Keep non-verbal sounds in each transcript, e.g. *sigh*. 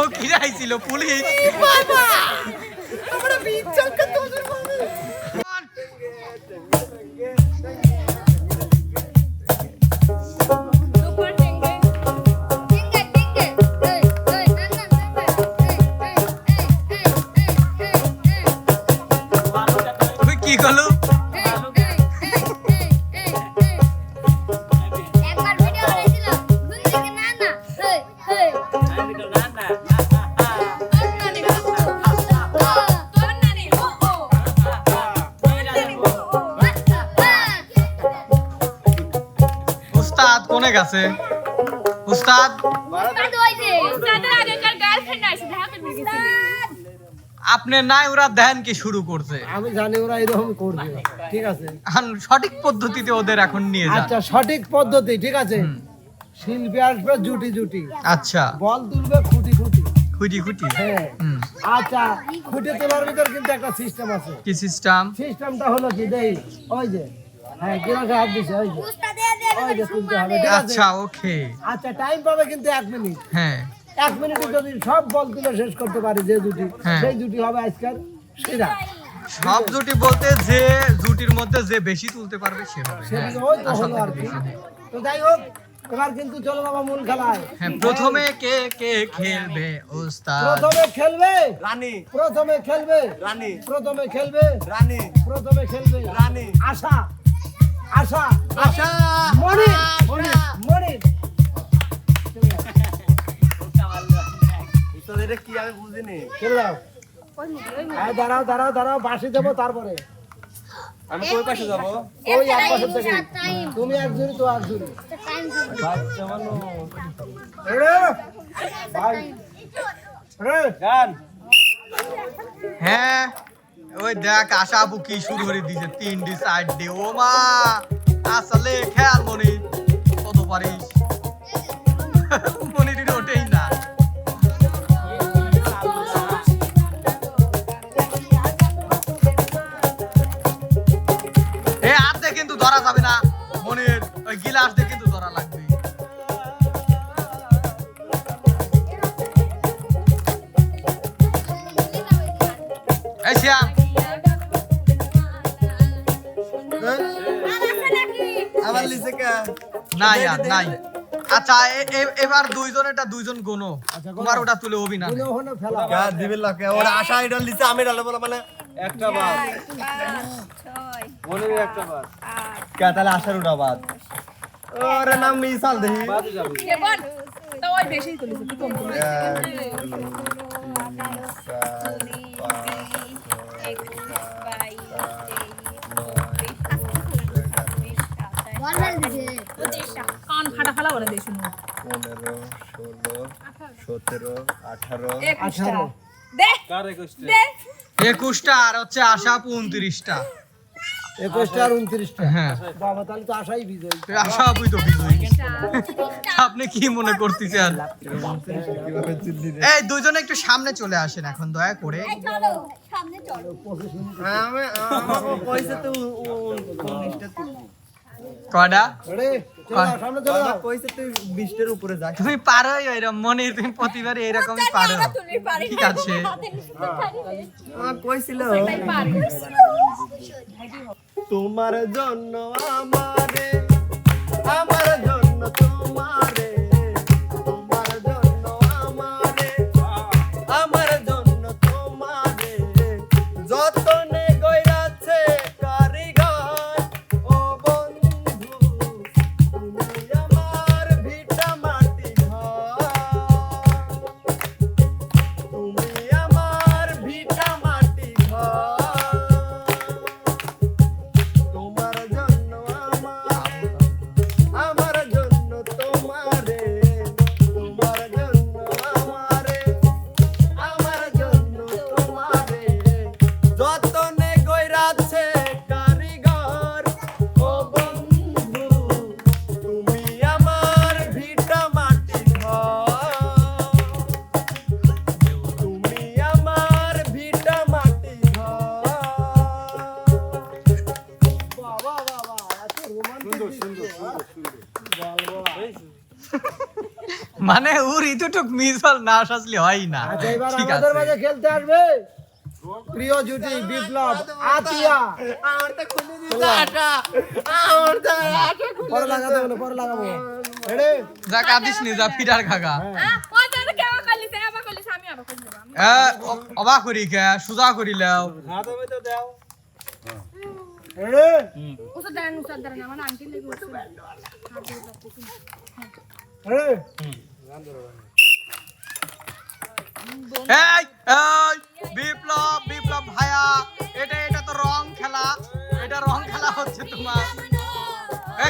বাবা ও আইছিল police. Super করবে গেছে আপনি নাই ওরা ধ্যান কি শুরু করছে। আমি জানি ওরা এরকম করবে ঠিক আছে। এখন সঠিক পদ্ধতিতে ওদের এখন নিয়ে যান। আচ্ছা সঠিক পদ্ধতি ঠিক আছে? শিল্পী আসবে জুটি জুটি। আচ্ছা। বল তুলবে খুঁটি খুঁটি। খুঁটি খুঁটি? হ্যাঁ। আচ্ছা খুঁটি তোলার ভিতর কিন্তু একটা সিস্টেম আছে। কি সিস্টেম সিস্টেমটা হলো কি দেই ওই যে হ্যাঁ আচ্ছা ওকে। আচ্ছা টাইম পাবে কিন্তু এক মিনিট হ্যাঁ। এক মিনিটে যদি সব বল তুলে শেষ করতে পারি যে দুটি হ্যাঁ। সেই দুটি হবে আজকের সেরা। সব জুটি বলতে যে জুটির মধ্যে যে বেশি তুলতে পারবে সে হবে। হ্যাঁ তো যাই হোক এবার কিন্তু চলো বাবা মূল খেলায়। হ্যাঁ প্রথমে কে কে খেলবে উস্তাদ প্রথমে খেলবে? রানী। প্রথমে খেলবে? রানী। প্রথমে খেলবে? রানী। প্রথমে খেলবে? রানী। আশা। আশা আশা মনি মনি মনি তোদের কি আমি বুঝিনি? খেললাম হ্যাঁ দাঁড়াও দাঁড়াও দাঁড়াও বাসি দেবো তারপরে। আমি কই পাশে যাব? ওই এক পাশে থেকে। তুমি একজনই তো একজনই বাচ্চা মানুষ। রে ভাই রে গান। হ্যাঁ। ওই দেখ, আশা কি শুরু করে দিয়েছে তিনটি সাইড দিয়ে ও মা, আসলে খেয়াল কত পারিস? ওঠেই না। এ কিন্তু ধরা যাবে না। মনির, ওই গিলাস দিয়ে কিন্তু ধরা লাগবে। লিসে কা নাই আর নাই। আচ্ছা এবার দুইজন এটা দুইজন গোনো। আচ্ছা, তোমার ওটা তুলে হবি না। হলো ফেলা। গান দিবে লাগে ওরা আশা এটা লিসে আমি ডালে বলা মানে একটা বার মনে একটা বার কে তাহলে আশার উড়া বাদ। ওরে নাম মিসাল দেহি। কান ফাটা ফালা বলে দিয়েছিল পনেরো ষোলো সতেরো আঠারো। একুশটা। আর হচ্ছে আশা উনত্রিশটা। একুশটা আর উনত্রিশটা। হ্যাঁ। বাবা তাহলে তো আশাই বিজয়। আশা আপুই তো বিজয়ী। আপনি কি মনে করতেছেন? কীভাবে এই দুইজনে একটু সামনে চলে আসেন এখন দয়া করে। চলো সামনে চলো। কয়টা? তুমি পারো এরকম মনে তুমি প্রতিবার এরকমই পারো। ঠিক আছে। কইছিল। তোমার জন্য আমারে আমার জন্য তোমার। মিস হল না আসলে হয় না। আচ্ছা ঠিক আমাদের মাঝে খেলতে আসবে। প্রিয় জুটি বিপ্লব আতিয়া। আমার তো খুলে দিছে আটা আমার তো আটা পরে লাগাতে বলে পরে লাগাবো। রেডি যা কাঁদিস নি যা ফিটার খাগা। আহ, ওই যে কেমন করলিস, এবার আবার করে দেবো। আমি- এ অ- অবাক করি কে সুজা রেডি ওষুধ দেন, ওষুধ দেন, আমার আন্টি লেগে এই এই, বিপ্লব বিপ্লব ভাইয়া, এটা এটা তো রং খেলা। এটা রং খেলা হচ্ছে তোমার। এ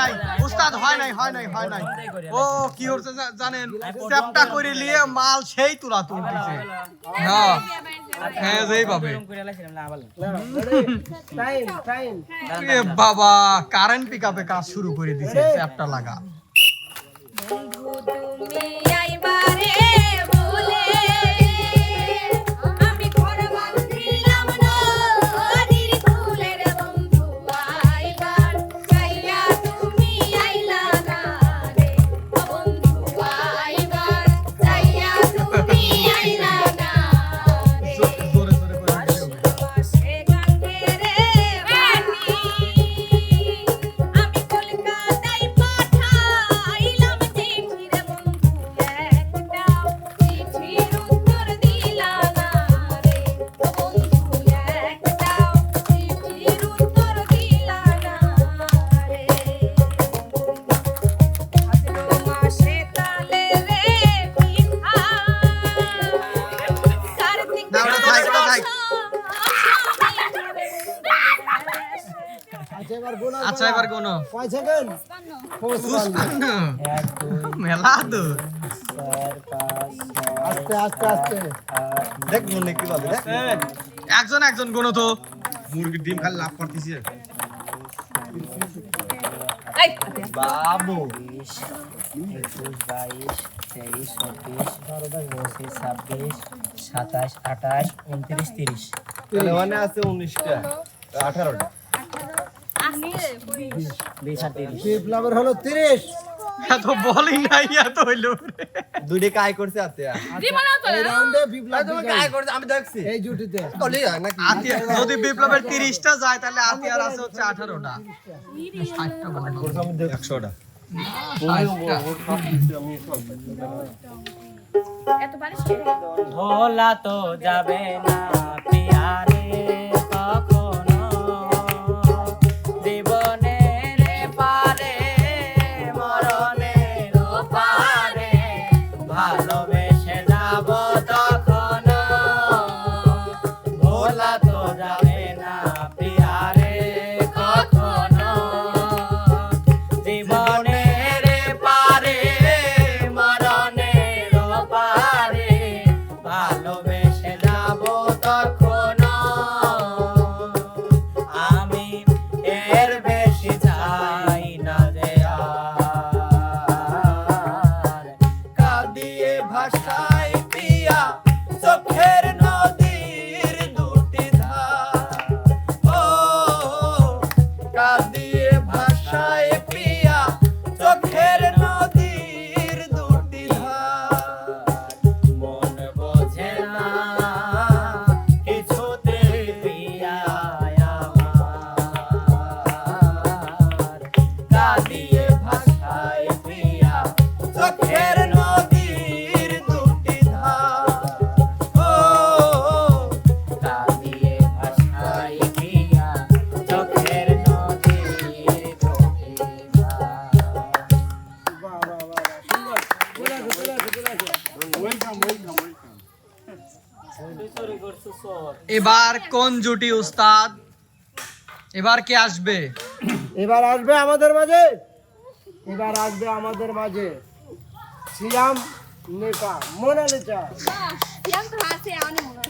নাই, উস্তাদ হয় নাই হয় নাই হয় নাই। ও, কি হচ্ছে জানেন করে মাল সেই তোলা হ্যাঁ বাবা কারেন্ট পিক আপে কাজ শুরু করে দিছে, চ্যাপটা লাগা। কয় সেকেন্ড মেলা দূর আস্তে আস্তে আস্তে দেখ মনে কি পাবে দেখ একজন একজন গুনো তো মুরগির ডিম খালি লাভ করতেছি। বাবু। একুশ বাইশ তেইশ চব্বিশ পঁচিশ ছাব্বিশ সাতাশ আঠাশ উনত্রিশ তিরিশ আছে উনিশটা। আঠারোটা। বিপ্লবের হলো তিরিশ এত যদি বিপ্লবের তিরিশটা যায় তাহলে আছে তো যাবে না পিয়ারে কখনো? এবার কোন জুটি উস্তাদ? এবার কে আসবে? এবার আসবে আমাদের মাঝে। এবার আসবে আমাদের মাঝে শ্রীরাম নেকা মোনালিসা। হাসে আমি মনে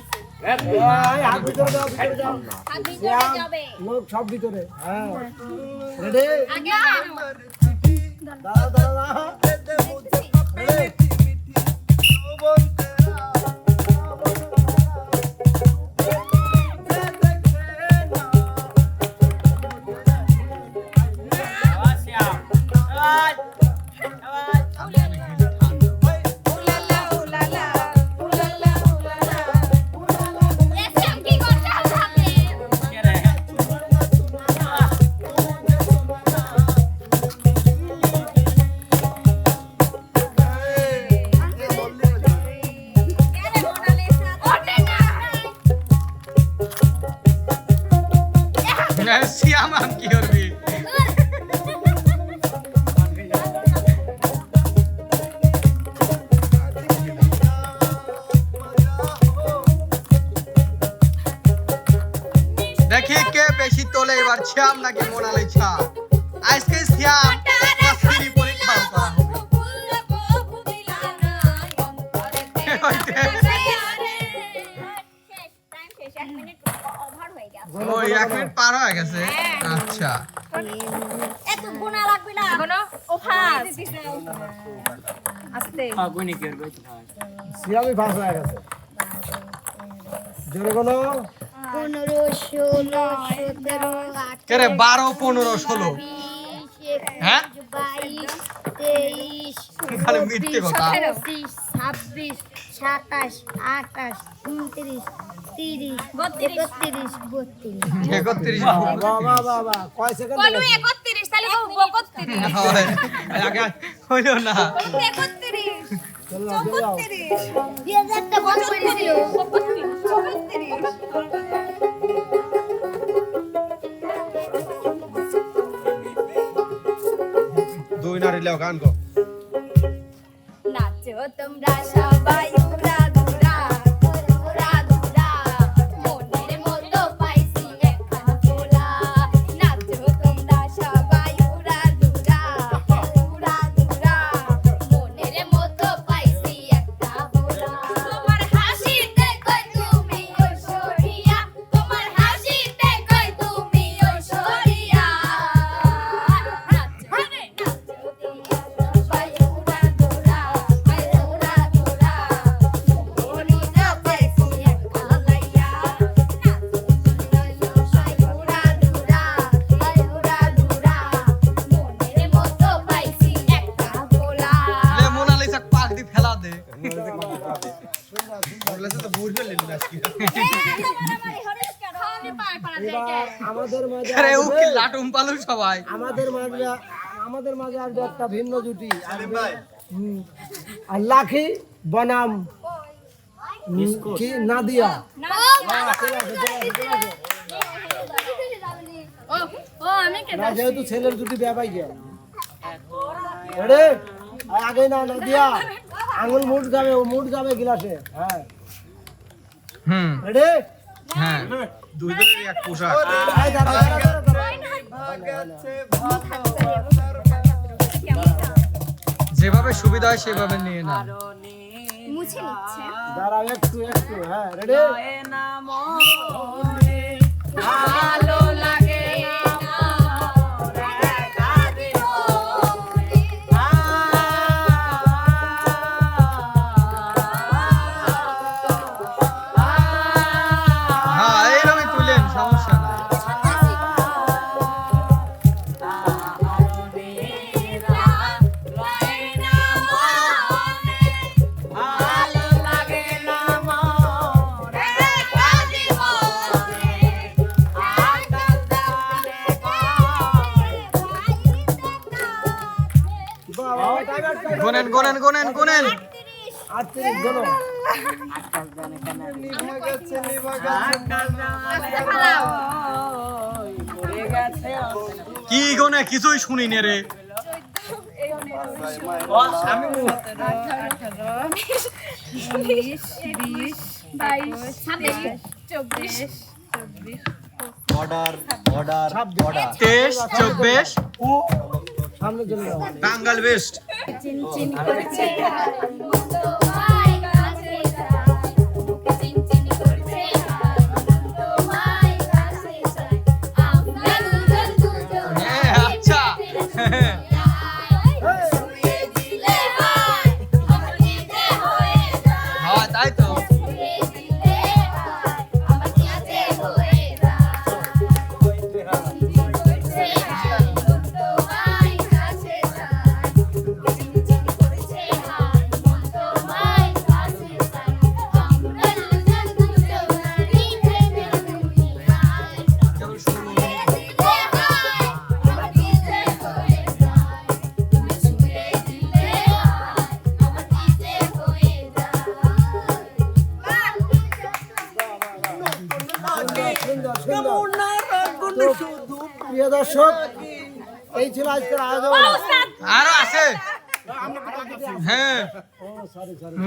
আজকে শ্যাম মাস্টারি পরীক্ষাও ওই এক মিনিট পার হয়ে গেছে। আচ্ছা। এত গুণা লাগবে না। এখনও? ও ফাস। আস্তে। সিয়ামি ফাঁস। হয়ে গেছে। জোরে বলো। পনেরো ষোলো সতেরো কে বারো পনেরো ষোলো। হ্যাঁ? বাইশ তেইশ পঁচিশ ছাব্বিশ সাতাশ আঠাশ উনত্রিশ তিরিশ একত্রিশ। বত্রিশ। একত্রিশ। বাহ বাহ বাহ বাহ কয় সেকেন্ড বলু 31 তাহলে বকত্রিশ *laughs* আগে হইল না। একত্রিশ। চলো দুই হাজারটা বন্ধ করে দিল লেও গান গো নাচো তোমরা সবাই। সবাই। আমাদের মাঝে আমাদের মাঝে আসবে একটা ভিন্ন জুটি। আর লাখি বনাম। কি? নাদিয়া। ও ও আমি কে না যেহেতু ছেলের দুটি ব্যাপাই রে আগে না নাদিয়া। আঙুল মুট যাবে ও মুট যাবে গিলাসে। হ্যাঁ। হুম। রে হ্যাঁ। দুই জনের এক পোশাক। যেভাবে সুবিধা হয় সেভাবে নিয়ে না মুছে নিচ্ছে। দাঁড়াও একটু একটু হ্যাঁ রেডি কি গোনে কিছুই শুনি নে রে তেইশ চব্বিশ। সামনে চলে যাও। টাঙ্গাল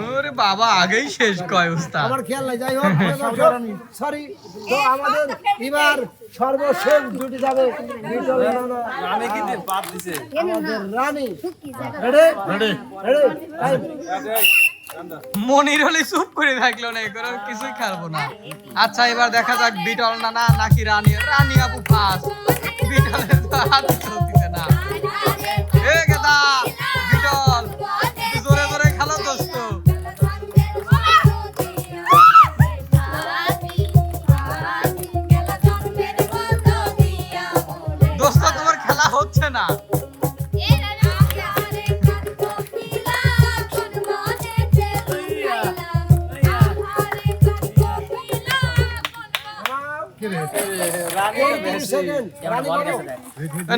ওরে বাবা আগেই শেষ কয় উস্তাদ? আমার খেয়াল নাই যাই হোক *laughs* সরি তো আমাদের এবার সর্বশেষ জুটি যাবে। বিটল রানা। আমাদের রানী। রেডি রেডি মনির হলে চুপ করে থাকল না এগুলো কিছুই খাব না। আচ্ছা এবার দেখা যাক বিটল না না নাকি রানী। রানী আপু ফার্স্ট বিটলের তো হাত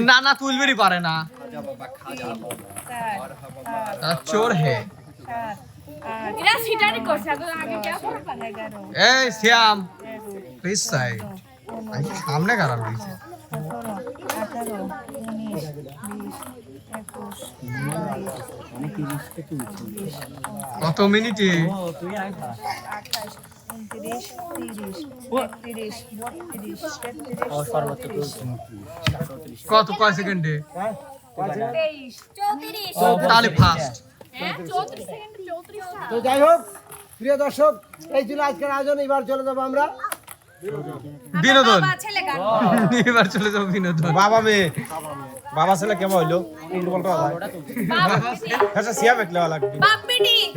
না না তুলবেরই পারে না। চোর হে। এই শ্যাম। প্লিজ সাই সামনে কারা রয়েছে? কত মিনিটে? কত? কয় সেকেন্ডে তাহলে ফার্স্ট হ্যাঁ চৌত্রিশ। তো যাই হোক প্রিয় দর্শক এই ছিল আজকের আয়োজন এবার চলে যাব আমরা। বিনোদন। *laughs* এবার চলে যাব বিনোদন। বাবা মেয়ে। বাবা ছেলে কেমন হইল? উল্টো পাল্টা হয় আচ্ছা সিয়া বেকলে লাগবে।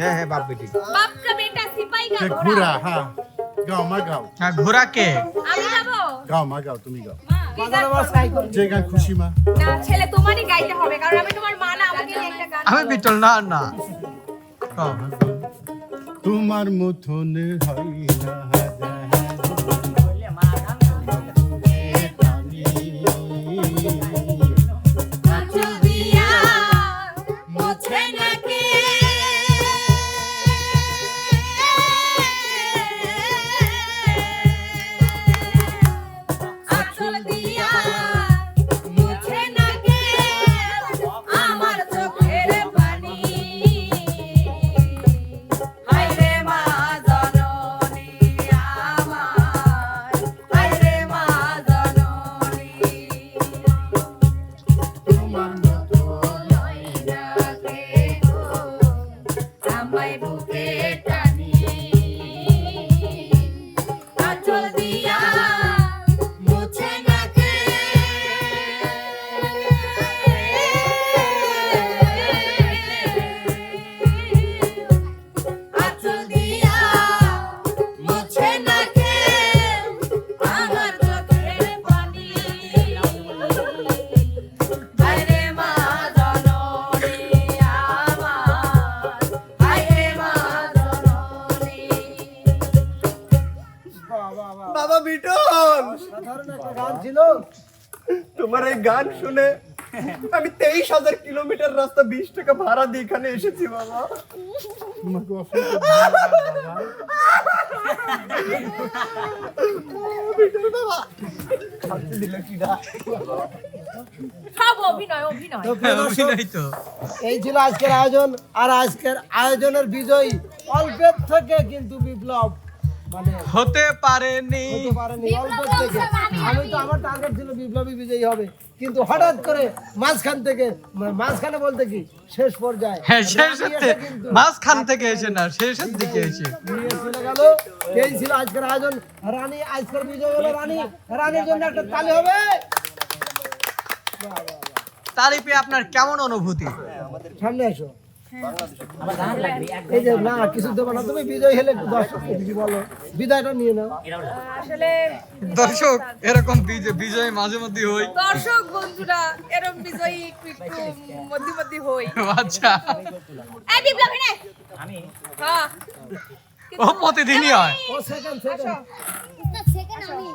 হ্যাঁ হ্যাঁ বাপ বেটি। বাপ ঘোড়া? হ্যাঁ। গাও মা গাও। হ্যাঁ ঘোড়া কে? আমি গাবো। গাও মা গাও তুমি গাও। যে গান খুশি মা। না ছেলে তোমারই গাইতে হবে কারণ আমি তোমার মা না আমাকে একটা গান আমি না না। তোমার মতন হয় না টাকা ভাড়া দিয়ে এখানে এসেছি বাবা। তোমাকে অসংখ্য অভিনয় এই ছিল আজকের আয়োজন আর আজকের আয়োজনের বিজয়ী অল্পের থেকে কিন্তু বিপ্লব। হতে পারেনি। হতে পারেনি আমি তো আমার টার্গেট ছিল বিপ্লবী বিজয়ী হবে। কিন্তু হঠাৎ করে মাঝখান থেকে মাঝখানে বলতে কি শেষ পর্যায়ে হ্যাঁ মাঝখান থেকে এসে না শেষের দিকে এসে। চলে গেল। এই ছিল আজকের আয়োজন। রানী আজকের বিজয় হলো রানী। রানীর জন্য একটা তালি হবে। তারই পেয়ে আপনার কেমন অনুভূতি? সামনে এসো। এই যে না কিছু দেবো না। তুমি বিজয় হলে একটু কিছু বলো? বিদায়টা নিয়ে নাও। আসলে দর্শক এরকম বিজয় মাঝে মধ্যে হই। দর্শক বন্ধুরা এরকম বিজয়ী একটু একটু মধ্যে মধ্যে হই। আচ্ছা। এই বিপ্লবী রে আমি? হ্যাঁ। ও প্রতিদিনই হয়। ও সেকেন্ড সেকেন্ড সেকেন্ড আমি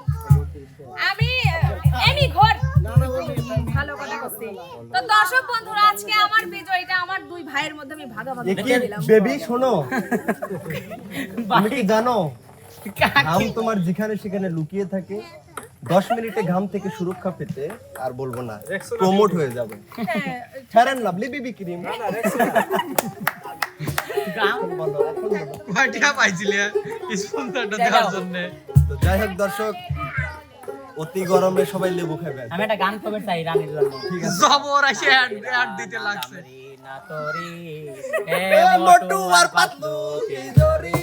আমি এমি ঘর। ভালো কথা করছি। তো দর্শক বন্ধুরা আজকে আমার বিজয়টা আমার দুই ভাইয়ের মধ্যে আমি ভাগাভাগি করে দিলাম বেবি শোনো? তুমি কি জানো? আম তোমার যেখানে সেখানে লুকিয়ে থাকে। দশ মিনিটে ঘাম থেকে সুরক্ষা পেতে আর বলব না প্রমোট হয়ে যাবে। ফেরেন না বিবি ক্রিম পাইছিলে স্পন্সরটা দেওয়ার জন্য। তো যাই হোক দর্শক অতি গরমে সবাই লেবু খাবে আমি একটা গান কবে চাই রানীর জন্য। জবর আসে অ্যাড দিতে লাগছে। না তোরি এ এ মোটু আর পাতলু কি দরি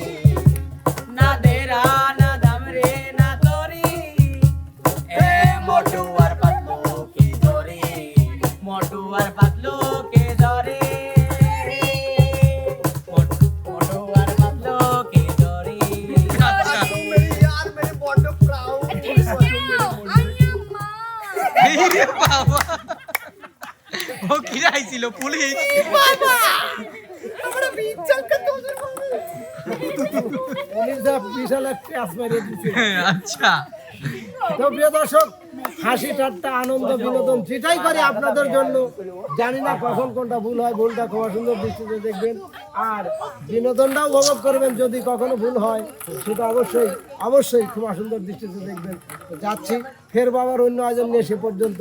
না দেরা না দাম রে না তোরি। এ মোটু আর পাতলু কি জরি? মোটু আর পুলিশ। পুলিশ বিশাল একটা ক্যাচ আচ্ছা। তো প্রিয় দর্শক হাসি ঠাট্টা আনন্দ বিনোদন যেটাই করি আপনাদের জন্য জানি না কখন কোনটা ভুল হয় ভুলটা খুব সুন্দর দৃষ্টিতে দেখবেন। আর বিনোদনটাও উপভোগ করবেন যদি কখনো ভুল হয় সেটা অবশ্যই অবশ্যই খুব সুন্দর দৃষ্টিতে দেখবেন। যাচ্ছি ফের বাবার অন্য আয়োজন নিয়ে সে পর্যন্ত।